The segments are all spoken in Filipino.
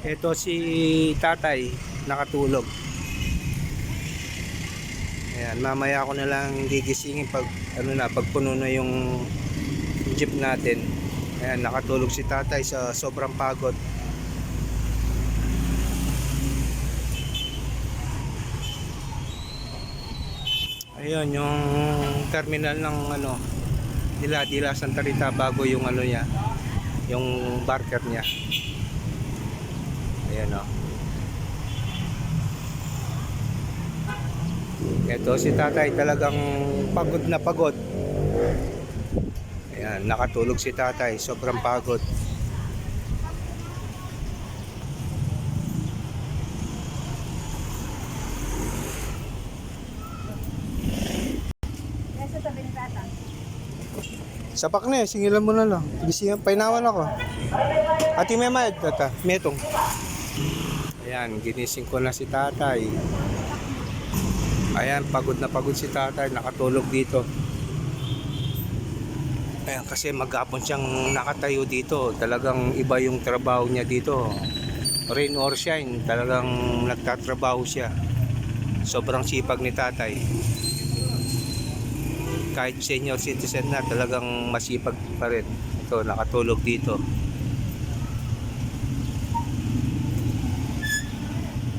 Ito si tatay, nakatulog. Ayan, mamaya ako na lang gigisingin pag ano na, pag puno na yung jeep natin. Ayan, nakatulog si tatay sa sobrang pagod. Ayun, yung terminal ng ano, Dila Dila Santa Rita bago yung ano niya, yung barker niya. Ayan o. Ito si tatay talagang pagod na pagod. Ayan, nakatulog si tatay, sobrang pagod. Sapak na eh, singilan mo na lang. Gisingan, painawan ako. Ati may mayad, tata. Metong. Ayan, ginising ko na si tatay. Ayan, pagod na pagod si tatay. Nakatulog dito. Ayan, kasi maghapon siyang nakatayo dito. Talagang iba yung trabaho niya dito. Rain or shine, talagang nagtatrabaho siya. Sobrang sipag ni tatay kahit senior citizen na talagang masipag pa rin ito nakatulog dito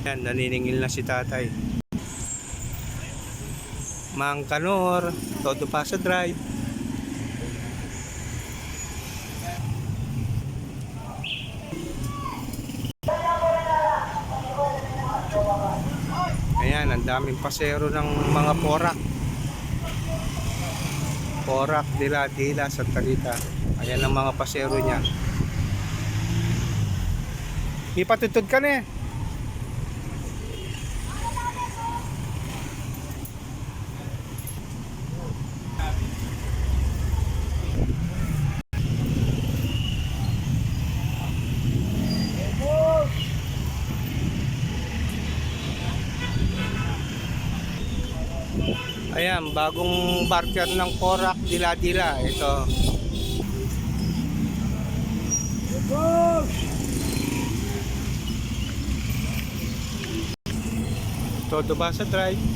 yan naniningil na si tatay Mang Kanor Todo Pasa Drive Ayan, ang daming pasero ng mga porak Porak, Dila, Dila, Santa Rita. Ayan ang mga pasero niya. Di patutod ka na eh. Ayan, bagong barker ng Porak, Dila-Dila. Ito. Todo ba sa drive?